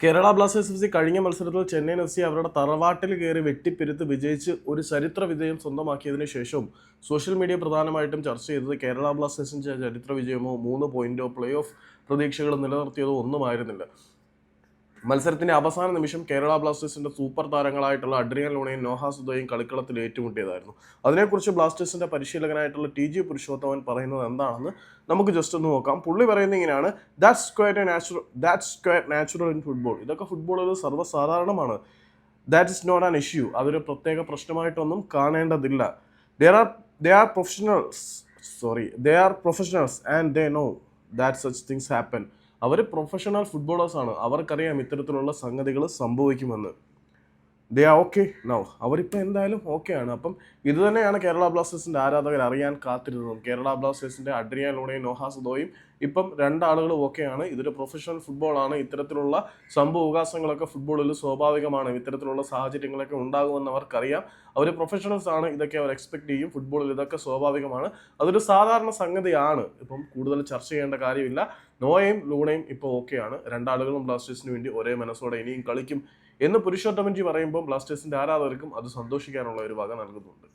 Kerala Blasters F C കഴിഞ്ഞ മത്സരത്തിൽ Chennaiyin F C അവരുടെ തറവാട്ടിൽ കയറി വെട്ടിപ്പെരുത്ത് വിജയിച്ച് ഒരു ചരിത്ര വിജയം സ്വന്തമാക്കിയതിനു ശേഷവും സോഷ്യൽ മീഡിയ പ്രധാനമായിട്ടും ചർച്ച ചെയ്തത് കേരള ബ്ലാസ്റ്റേഴ്സിന്റെ ചരിത്ര വിജയമോ മൂന്ന് പോയിന്റോ പ്ലേ ഓഫ് പ്രതീക്ഷകൾ നിലനിർത്തിയതോ ഒന്നുമായിരുന്നില്ല. മത്സരത്തിന്റെ അവസാന നിമിഷം കേരള ബ്ലാസ്റ്റേഴ്സിന്റെ സൂപ്പർ താരങ്ങളായിട്ടുള്ള അഡ്രിയൻ ലോണയും നോഹ സുധയും കളിക്കളത്തിൽ ഏറ്റുമുട്ടിയതായിരുന്നു. അതിനെക്കുറിച്ച് ബ്ലാസ്റ്റേഴ്സിന്റെ പരിശീലകനായിട്ടുള്ള ടി ജി പുരുഷോത്തമൻ പറയുന്നത് എന്താണെന്ന് നമുക്ക് ജസ്റ്റ് ഒന്ന് നോക്കാം. പുള്ളി പറയുന്നത് ഇങ്ങനെയാണ് that's quite natural that's quite natural in football ഇതൊക്കെ ഫുട്ബോളിൽ സർവസാധാരണമാണ്. That is not an issue അതൊരു പ്രത്യേക പ്രശ്നമായിട്ടൊന്നും കാണേണ്ടതില്ല. There are they are professionals sorry they are professionals and they know that such things happen our professional footballers ആണ്. അവർക്കറിയാം ഇത്തരത്തിലുള്ള സംഗതികൾ സംഭവിക്കുമെന്ന്. ദേ ഓക്കെ നൗ അവരിപ്പോൾ എന്തായാലും ഓക്കെ ആണ്. അപ്പം ഇത് തന്നെയാണ് കേരള ബ്ലാസ്റ്റേഴ്സിന്റെ ആരാധകർ അറിയാൻ കാത്തിരുന്നതും. കേരള ബ്ലാസ്റ്റേഴ്സിന്റെ അഡ്രിയാൻ ലോണയും നോഹാസ് ദോയും ഇപ്പം രണ്ടാളുകളും ഓക്കെയാണ് ഇതൊരു പ്രൊഫഷണൽ ഫുട്ബോളാണ് ഇത്തരത്തിലുള്ള സംഭവവികാസങ്ങളൊക്കെ ഫുട്ബോളിൽ സ്വാഭാവികമാണ്. ഇത്തരത്തിലുള്ള സാഹചര്യങ്ങളൊക്കെ ഉണ്ടാകുമെന്ന് അവർക്കറിയാം. അവർ പ്രൊഫഷണൽസ് ആണ്. ഇതൊക്കെ അവർ എക്സ്പെക്ട് ചെയ്യും. ഫുട്ബോളിൽ ഇതൊക്കെ സ്വാഭാവികമാണ്. അതൊരു സാധാരണ സംഗതിയാണ്. ഇപ്പം കൂടുതൽ ചർച്ച ചെയ്യേണ്ട കാര്യമില്ല. നോയയും ലൂണയും ഇപ്പോൾ ഓക്കെയാണ് രണ്ടാളുകളും ബ്ലാസ്റ്റേഴ്സിന് വേണ്ടി ഒരേ മനസ്സോടെ ഇനിയും കളിക്കും എന്ന് പുരുഷോത്തമൻജി പറയുമ്പോൾ ബ്ലാസ്റ്റേഴ്സിന്റെ ആരാധകർക്കും അത് സന്തോഷിക്കാനുള്ള ഒരു വക നൽകുന്നുണ്ട്.